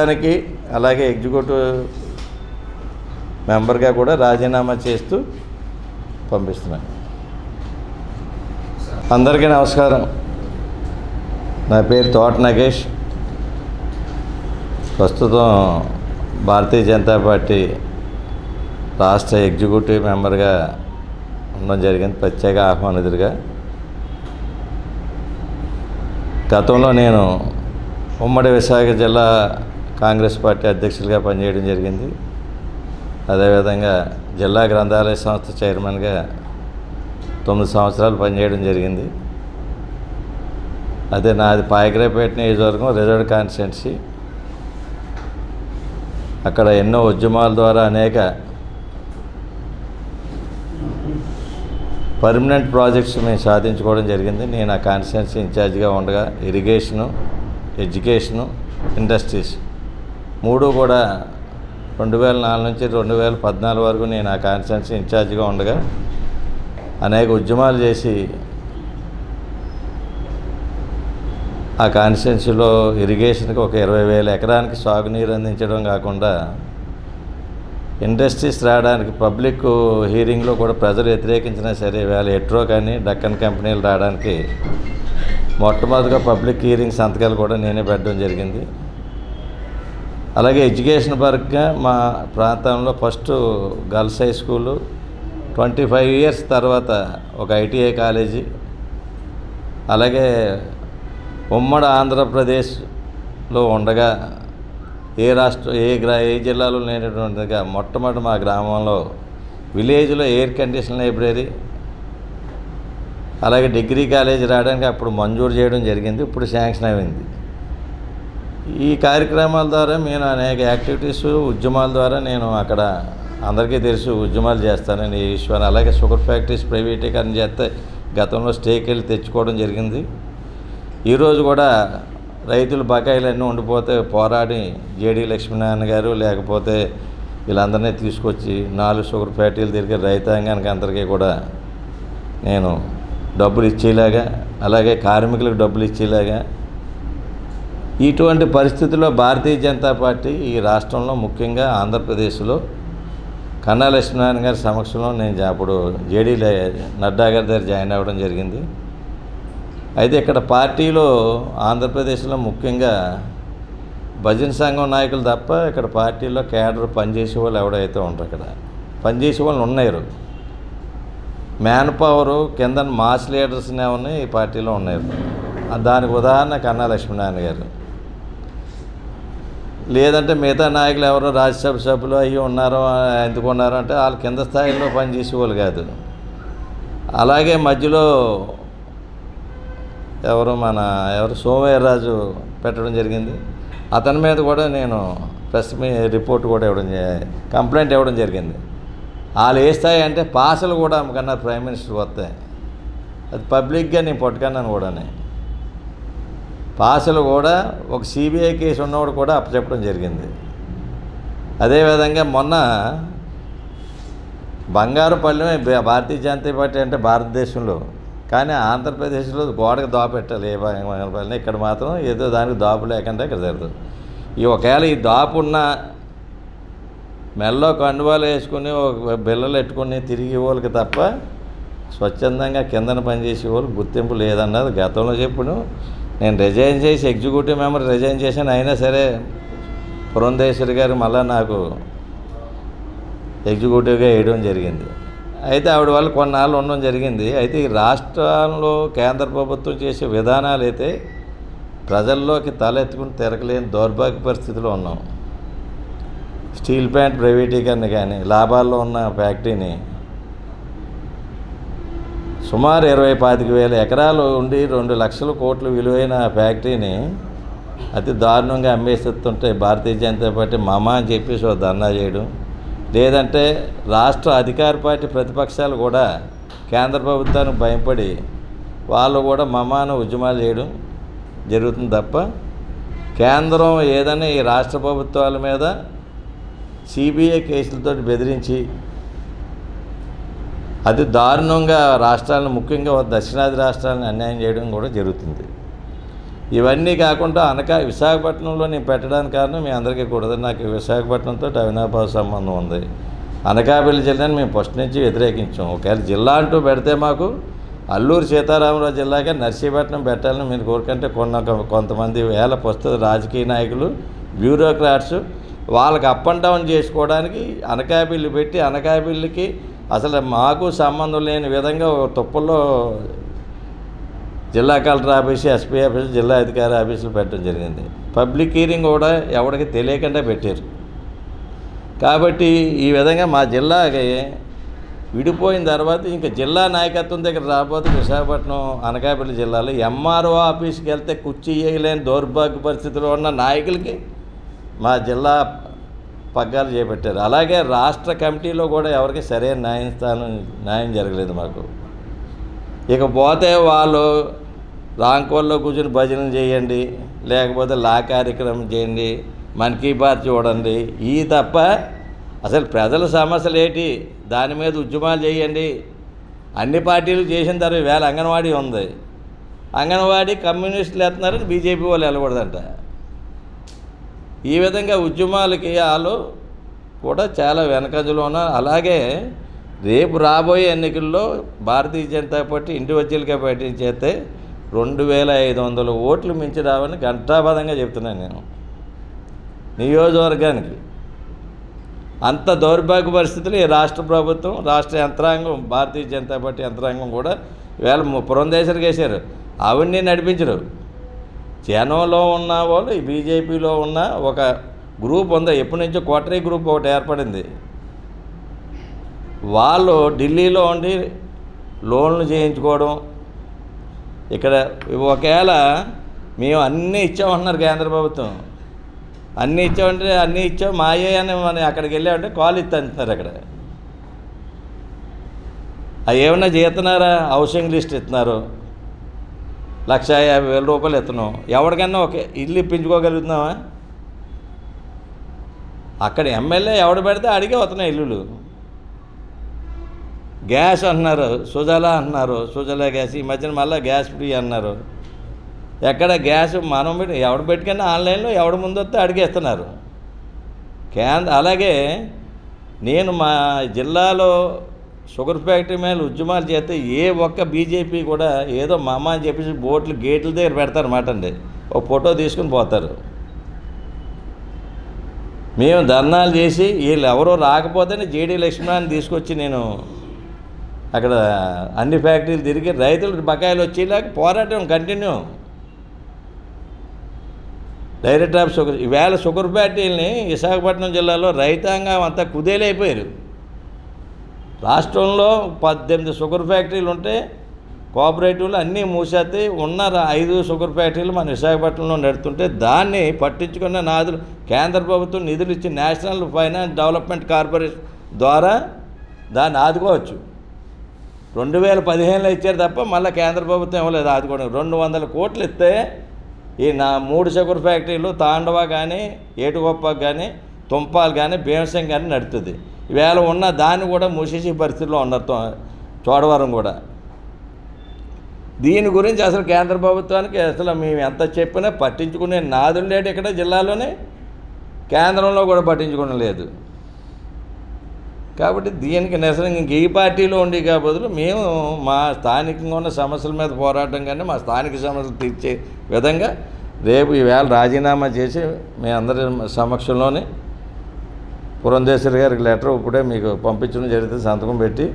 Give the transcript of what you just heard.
దానికి అలాగే ఎగ్జిక్యూటివ్ మెంబర్గా కూడా రాజీనామా చేస్తూ పంపిస్తున్నాను. అందరికీ నమస్కారం. నా పేరు తోట నగేష్. ప్రస్తుతం భారతీయ జనతా పార్టీ రాష్ట్ర ఎగ్జిక్యూటివ్ మెంబర్గా ఉండడం జరిగింది. ప్రత్యేక ఆహ్వానితుడిగా గతంలో నేను ఉమ్మడి విశాఖ జిల్లా కాంగ్రెస్ పార్టీ అధ్యక్షులుగా పనిచేయడం జరిగింది. అదేవిధంగా జిల్లా గ్రంథాలయ సంస్థ చైర్మన్గా తొమ్మిది సంవత్సరాలు పనిచేయడం జరిగింది. అదే నాది పాయకరాపేట నియోజకవర్గం రిజర్వ్ కాన్స్టిట్యున్సీ. అక్కడ ఎన్నో ఉద్యమాల ద్వారా అనేక పర్మనెంట్ ప్రాజెక్ట్స్ మేము సాధించుకోవడం జరిగింది. నేను ఆ కాన్స్టిట్యున్సీ ఇన్ఛార్జ్గా ఉండగా ఇరిగేషను ఎడ్యుకేషను ఇండస్ట్రీస్ మూడు కూడా రెండు వేల నాలుగు నుంచి రెండు వేల పద్నాలుగు వరకు నేను ఆ కాన్స్టిట్యున్సీ ఇన్ఛార్జిగా ఉండగా అనేక ఉద్యమాలు చేసి ఆ కాన్స్టిట్యున్సీలో ఇరిగేషన్కి ఒక ఇరవై వేల ఎకరానికి సాగునీరు అందించడం కాకుండా ఇండస్ట్రీస్ రావడానికి పబ్లిక్ హీరింగ్లో కూడా ప్రజలు వ్యతిరేకించినా సరే వేళ ఎట్రో కానీ డక్కన్ కంపెనీలు రావడానికి మొట్టమొదటిగా పబ్లిక్ హీరింగ్ సంతకాలు కూడా నేనే పెట్టడం జరిగింది. అలాగే ఎడ్యుకేషన్ పరంగా మా ప్రాంతంలో first girls high school twenty five years తర్వాత ఒక ఐటీఐ కాలేజీ. అలాగే ఉమ్మడి ఆంధ్రప్రదేశ్లో ఉండగా ఏ రాష్ట్ర ఏ గ్రా ఏ జిల్లాలో లేనటువంటిగా మొట్టమొదటి మా గ్రామంలో విలేజ్లో ఎయిర్ కండిషన్ లైబ్రరీ అలాగే డిగ్రీ కాలేజీ రావడానికి అప్పుడు మంజూరు చేయడం జరిగింది. ఇప్పుడు శాంక్షన్ అయింది. ఈ కార్యక్రమాల ద్వారా నేను అనేక యాక్టివిటీస్ ఉద్యమాల ద్వారా నేను అక్కడ అందరికీ తెలుసు ఉద్యమాలు చేస్తానని ఈ విషయాన్ని అలాగే షుగర్ ఫ్యాక్టరీస్ ప్రైవేటీకరణ చేస్తే గతంలో స్టేకి వెళ్ళి తెచ్చుకోవడం జరిగింది. ఈరోజు కూడా రైతులు బకాయిలు అన్నీ ఉండిపోతే పోరాడి జేడీ లక్ష్మీనారాయణ గారు లేకపోతే వీళ్ళందరినీ తీసుకొచ్చి నాలుగు షుగర్ ఫ్యాక్టరీలు తిరిగి రైతాంగానికి అందరికీ కూడా నేను డబ్బులు ఇచ్చేలాగా అలాగే కార్మికులకు డబ్బులు ఇచ్చేలాగా ఇటువంటి పరిస్థితుల్లో భారతీయ జనతా పార్టీ ఈ రాష్ట్రంలో ముఖ్యంగా ఆంధ్రప్రదేశ్లో కన్నా లక్ష్మీనారాయణ గారి సమక్షంలో నేను అప్పుడు జేడీ నడ్డా గారి దగ్గర జాయిన్ అవ్వడం జరిగింది. అయితే ఇక్కడ పార్టీలో ఆంధ్రప్రదేశ్లో ముఖ్యంగా భజన సంఘం నాయకులు తప్ప ఇక్కడ పార్టీలో కేడర్ పనిచేసే వాళ్ళు ఎవడైతే ఉండరు ఇక్కడ పనిచేసే వాళ్ళు ఉన్నారు. మ్యాన్ పవరు కింద మాస్ లీడర్స్ ఉన్నాయి ఈ పార్టీలో ఉన్నారు. దానికి ఉదాహరణ కన్నా లక్ష్మీనారాయణ గారు. లేదంటే మిగతా నాయకులు ఎవరో రాజ్యసభ సభ్యులు అయ్యి ఉన్నారో ఎందుకు ఉన్నారో అంటే వాళ్ళు కింద స్థాయిలో పనిచేసేవాళ్ళు కాదు. అలాగే మధ్యలో ఎవరు మన ఎవరు సోమయ్యరాజు పెట్టడం జరిగింది. అతని మీద కూడా నేను ప్రెస్ మీ రిపోర్ట్ కూడా ఇవ్వడం కంప్లైంట్ ఇవ్వడం జరిగింది. వాళ్ళు ఏ స్థాయి అంటే పాసలు కూడా అమ్మకన్నారు ప్రైమ్ మినిస్టర్ వస్తాయి అది పబ్లిక్గా నేను పట్టుకున్నాను కూడా పాసులు కూడా ఒక సిబిఐ కేసు ఉన్నవాడు కూడా అప్పచెప్పడం జరిగింది. అదేవిధంగా మొన్న బంగారుపల్లెమే భా- భారతీయ జనతా పార్టీ అంటే భారతదేశంలో. కానీ ఆంధ్రప్రదేశ్లో గోడకు దాపెట్టాలి. ఏ బంగారుపల్లి ఇక్కడ మాత్రం ఏదో దానికి దాపు లేకుండా ఇక్కడ జరుగుతుంది. ఈ ఒకవేళ ఈ దాపు ఉన్న మెల్లో కండువాలు వేసుకుని ఒక బిల్లలు పెట్టుకుని తిరిగి వాళ్ళకి తప్ప స్వచ్ఛందంగా కిందన పనిచేసే వాళ్ళు గుర్తింపు లేదన్నది గతంలో చెప్పును. నేను రిజైన్ చేసి ఎగ్జిక్యూటివ్ మెంబర్ రిజైన్ చేశాను అయినా సరే పురంధేశ్వరి గారు మళ్ళీ నాకు ఎగ్జిక్యూటివ్గా వేయడం జరిగింది. అయితే ఆవిడ వల్ల కొన్నాళ్ళు ఉండడం జరిగింది. అయితే ఈ రాష్ట్రంలో కేంద్ర ప్రభుత్వం చేసే విధానాలు అయితే ప్రజల్లోకి తలెత్తుకుని తిరగలేని దౌర్భాగ్య పరిస్థితిలో ఉన్నాం. స్టీల్ ప్లాంట్ ప్రైవేటీకరణ కానీ లాభాల్లో ఉన్న ఫ్యాక్టరీని సుమారు ఇరవై పాతిక వేల ఎకరాలు ఉండి రెండు లక్షల కోట్లు విలువైన ఫ్యాక్టరీని అతి దారుణంగా అమ్మేస్తుంటే భారతీయ జనతా పార్టీ మామ అని చెప్పేసి ఒక ధర్నా చేయడం. లేదంటే రాష్ట్ర అధికార పార్టీ ప్రతిపక్షాలు కూడా కేంద్ర ప్రభుత్వానికి భయపడి వాళ్ళు కూడా మమాను ఉద్యమాలు చేయడం జరుగుతుంది తప్ప కేంద్రం ఏదైనా ఈ రాష్ట్ర ప్రభుత్వాల మీద సిబిఐ కేసులతో బెదిరించి అది దారుణంగా రాష్ట్రాలను ముఖ్యంగా దక్షిణాది రాష్ట్రాలను అన్యాయం చేయడం కూడా జరుగుతుంది. ఇవన్నీ కాకుండా అనకా విశాఖపట్నంలో నేను పెట్టడానికి కారణం మీ అందరికీ కూడా నాకు విశాఖపట్నంతో అవినాభావ సంబంధం ఉంది. అనకాపల్లి జిల్లాని మేము ఫస్ట్ నుంచి వ్యతిరేకించాం. ఒకవేళ జిల్లా అంటూ పెడితే మాకు అల్లూరు సీతారామరాజు జిల్లాగా నర్సీపట్నం పెట్టాలని మీరు కోరుకుంటే కొన్న కొంతమంది వేల ప్రస్తుత రాజకీయ నాయకులు బ్యూరోక్రాట్స్ వాళ్ళకి అప్ అండ్ డౌన్ చేసుకోవడానికి అనకాపల్లి పెట్టి అనకాపల్లికి అసలు మాకు సంబంధం లేని విధంగా ఒక తుప్పల్లో జిల్లా కలెక్టర్ ఆఫీసు ఎస్పీ ఆఫీసు జిల్లా అధికారి ఆఫీసులు పెట్టడం జరిగింది. పబ్లిక్ హీరింగ్ కూడా ఎవరికి తెలియకుండా పెట్టారు. కాబట్టి ఈ విధంగా మా జిల్లాకి విడిపోయిన తర్వాత ఇంకా జిల్లా నాయకత్వం దగ్గర రాబోతే విశాఖపట్నం అనకాపల్లి జిల్లాలో ఎంఆర్ఓ ఆఫీస్కి వెళ్తే కుర్చీ వేయలేని దౌర్భాగ్య పరిస్థితిలో ఉన్న నాయకులకి మా జిల్లా పగ్గాలు చేపట్టారు. అలాగే రాష్ట్ర కమిటీలో కూడా ఎవరికి సరైన న్యాయం స్థానం న్యాయం జరగలేదు మాకు. ఇక పోతే వాళ్ళు రాంకోల్లో కూర్చొని భజన చేయండి లేకపోతే లా కార్యక్రమం చేయండి మన్ కీ బాత్ చూడండి. ఈ తప్ప అసలు ప్రజల సమస్యలు ఏంటి? దాని మీద ఉద్యమాలు చేయండి. అన్ని పార్టీలు చేసిన తర్వాత వేళ అంగన్వాడీ ఉంది. అంగన్వాడీ కమ్యూనిస్టులు వెళ్తున్నారు బీజేపీ వాళ్ళు వెళ్ళకూడదంట. ఈ విధంగా ఉద్యమాలకి వాళ్ళు కూడా చాలా వెనకంజలో ఉన్నారు. అలాగే రేపు రాబోయే ఎన్నికల్లో భారతీయ జనతా పార్టీ ఇండివిజువల్గా పోటీ చేస్తే రెండు వేల ఐదు వందల ఓట్లు మించి రావని ఘంటాబద్ధంగా చెప్తున్నాను నేను. నియోజకవర్గానికి అంత దౌర్భాగ్య పరిస్థితులు ఈ రాష్ట్ర ప్రభుత్వం రాష్ట్ర యంత్రాంగం భారతీయ జనతా పార్టీ యంత్రాంగం కూడా వేళ పురంధేశ్వరికి వేశారు. అవన్నీ నడిపించరు. జనంలో ఉన్న వాళ్ళు ఈ బీజేపీలో ఉన్న ఒక గ్రూప్ ఉంది? ఎప్పటి నుంచో కోటరీ గ్రూప్ ఒకటి ఏర్పడింది. వాళ్ళు ఢిల్లీలో ఉండి లోన్లు చేయించుకోవడం ఇక్కడ ఒకవేళ మేము అన్నీ ఇచ్చామంటున్నారు కేంద్ర ప్రభుత్వం. అన్నీ ఇచ్చామంటే అన్నీ ఇచ్చాం మాయే అని మనం అక్కడికి వెళ్ళామంటే కాల్ ఇస్తుంటున్నారు అక్కడ. అవి ఏమన్నా చేస్తున్నారా? హౌసింగ్ లిస్ట్ ఇస్తున్నారు. లక్ష యాభై వేల రూపాయలు ఇస్తున్నాం ఎవరికన్నా ఒక ఇల్లు ఇప్పించుకోగలుగుతున్నావా? అక్కడ ఎమ్మెల్యే ఎవడు పెడితే అడిగే వస్తున్నాయి ఇల్లులు. గ్యాస్ అంటున్నారు సుజల అంటున్నారు సుజల గ్యాస్ ఈ మధ్యన మళ్ళీ గ్యాస్ ఫ్రీ అన్నారు ఎక్కడ గ్యాస్ మనం పెట్టి ఎవడు పెట్టుకున్నా ఆన్లైన్లో ఎవడు ముందు వస్తే అడిగేస్తున్నారు. కేంద్ర అలాగే నేను మా జిల్లాలో షుగర్ ఫ్యాక్టరీ మీద ఉద్యమాలు చేస్తే ఏ ఒక్క బీజేపీ కూడా ఏదో మా అమ్మ అని చెప్పేసి బోట్లు గేట్ల దగ్గర పెడతారన్నమాట అండి. ఒక ఫోటో తీసుకుని పోతారు. మేము ధర్నాలు చేసి వీళ్ళు ఎవరో రాకపోతేనే జేడీ లక్ష్మణాన్ని తీసుకొచ్చి నేను అక్కడ అన్ని ఫ్యాక్టరీలు తిరిగి రైతులు బకాయిలు వచ్చేలాగా పోరాటం కంటిన్యూ. డైరెక్టర్ ఆఫ్ షుగర్ ఈవేళ షుగర్ ఫ్యాక్టరీలని విశాఖపట్నం జిల్లాలో రైతాంగం అంతా కుదేలైపోయారు. రాష్ట్రంలో పద్దెనిమిది షుగర్ ఫ్యాక్టరీలు ఉంటే కోఆపరేటివ్లు అన్నీ మూసేస్తే ఉన్న ఐదు షుగర్ ఫ్యాక్టరీలు మన విశాఖపట్నంలో నడుతుంటే దాన్ని పట్టించుకున్న నాదులు కేంద్ర ప్రభుత్వం నిధులు ఇచ్చి నేషనల్ ఫైనాన్స్ డెవలప్మెంట్ కార్పొరేషన్ ద్వారా దాన్ని ఆదుకోవచ్చు. రెండు వేల పదిహేనులో ఇచ్చారు తప్ప మళ్ళీ కేంద్ర ప్రభుత్వం ఇవ్వలేదు ఆదుకోవడం. రెండు వందల కోట్లు ఇస్తే ఈ నా మూడు షుగర్ ఫ్యాక్టరీలు తాండవ కానీ ఏటుగొప్ప కానీ తుంపాలు కానీ భీమసింగ్ కానీ నడుతుంది. వేళ ఉన్న దాన్ని కూడా మూసేసే పరిస్థితిలో ఉన్నారు తో- చోడవరం కూడా. దీని గురించి అసలు కేంద్ర ప్రభుత్వానికి అసలు మేము ఎంత చెప్పినా పట్టించుకునే నాదులు లేడు ఇక్కడ జిల్లాలోనే. కేంద్రంలో కూడా పట్టించుకోవడం లేదు. కాబట్టి దీనికి నిరసన ఇంక ఈ పార్టీలో ఉండి బదులు మేము మా స్థానికంగా ఉన్న సమస్యల మీద పోరాటం కానీ మా స్థానిక సమస్యలు తీర్చే విధంగా రేపు ఈవేళ రాజీనామా చేసి మీ అందరి సమక్షంలోనే పురంధేశ్వరి గారికి లెటర్ ఇప్పుడే మీకు పంపించడం జరిగితే సంతకం పెట్టి